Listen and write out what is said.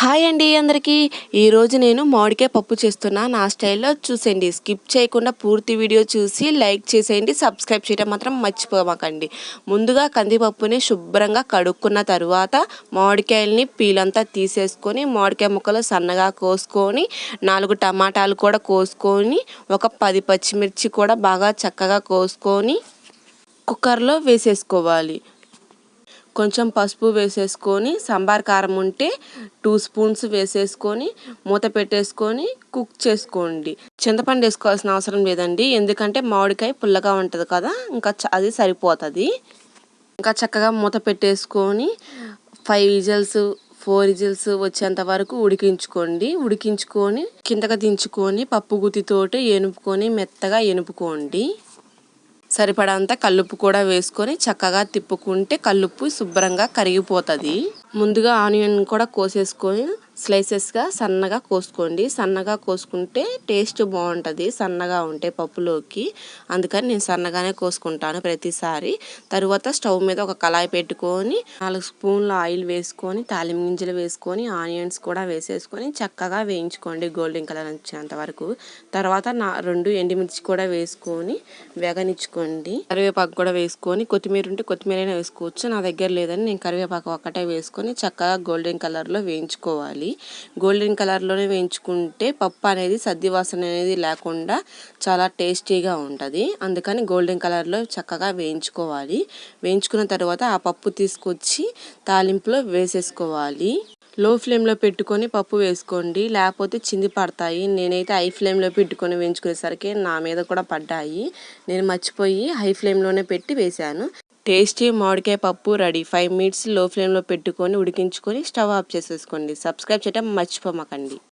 Hi అండి అందరికీ. ఈరోజు నేను మామిడికాయ పప్పు చేస్తున్నా. నా స్టైల్లో చూసేయండి. స్కిప్ చేయకుండా పూర్తి వీడియో చూసి లైక్ చేసేయండి. సబ్స్క్రైబ్ చేయడం మాత్రం మర్చిపోమాకండి. ముందుగా కందిపప్పుని శుభ్రంగా కడుక్కున్న తర్వాత మామిడికాయలని పీలంతా తీసేసుకొని మామిడికాయ ముక్కలు సన్నగా కోసుకొని నాలుగు టమాటాలు కూడా కోసుకొని ఒక పది పచ్చిమిర్చి కూడా బాగా చక్కగా కోసుకొని కుక్కర్లో వేసేసుకోవాలి. కొంచెం పసుపు వేసేసుకొని సాంబార్ కారం ఉంటే టూ స్పూన్స్ వేసేసుకొని మూత పెట్టేసుకొని కుక్ చేసుకోండి. చింతపండు వేసుకోవాల్సిన అవసరం లేదండి. ఎందుకంటే మామిడికాయ పుల్లగా ఉంటుంది కదా ఇంకా అది సరిపోతుంది. ఇంకా చక్కగా మూత పెట్టేసుకొని ఫైవ్ విజిల్స్ ఫోర్ విజిల్స్ వచ్చేంత వరకు ఉడికించుకోండి. ఉడికించుకొని కిందగా దించుకొని పప్పు గుత్తితోటి ఎనుపుకొని మెత్తగా ఎనుపుకోండి సరిపడంత కల్లుప్పు కూడా వేసుకొని చక్కగా తిప్పుకుంటే కల్లుప్పు శుభ్రంగా కరిగిపోతుంది. ముందుగా ఆనియన్ కూడా కోసేసుకొని స్లైసెస్గా సన్నగా కోసుకోండి. సన్నగా కోసుకుంటే టేస్ట్ బాగుంటుంది. సన్నగా ఉంటే పప్పులోకి. అందుకని నేను సన్నగానే కోసుకుంటాను ప్రతిసారి. తరువాత స్టవ్ మీద ఒక కళాయి పెట్టుకొని నాలుగు స్పూన్ల ఆయిల్ వేసుకొని తాలిం గింజలు వేసుకొని ఆనియన్స్ కూడా వేసేసుకొని చక్కగా వేయించుకోండి గోల్డెన్ కలర్ వచ్చేంత వరకు. తర్వాత నా రెండు ఎండుమిర్చి కూడా వేసుకొని వేగనిచ్చుకోండి. కరివేపాకు కూడా వేసుకొని కొత్తిమీర ఉంటే కొత్తిమీర అయినా వేసుకోవచ్చు. నా దగ్గర లేదని నేను కరివేపాకు ఒక్కటే వేసుకొని చక్కగా గోల్డెన్ కలర్లో వేయించుకోవాలి. వేయించుకోవాలి గోల్డెన్ కలర్లోనే వేయించుకుంటే పప్పు అనేది సద్ది వాసన అనేది లేకుండా చాలా టేస్టీగా ఉంటుంది. అందుకని గోల్డెన్ కలర్లో చక్కగా వేయించుకోవాలి. వేయించుకున్న తర్వాత ఆ పప్పు తీసుకొచ్చి తాలింపులో వేసేసుకోవాలి. లో ఫ్లేమ్లో పెట్టుకొని పప్పు వేసుకోండి. లేకపోతే చింది పడతాయి. నేనైతే హై ఫ్లేమ్లో పెట్టుకొని వేయించుకునేసరికి నా మీద కూడా పడ్డాయి. నేను మర్చిపోయి హై ఫ్లేమ్లోనే పెట్టి వేశాను. టేస్టీ మామిడికాయ పప్పు రెడీ. ఫైవ్ మినిట్స్లో ఫ్లేమ్లో పెట్టుకొని ఉడికించుకొని స్టవ్ ఆఫ్ చేసేసుకోండి. సబ్స్క్రైబ్ చేయటం మర్చిపోమాకండి.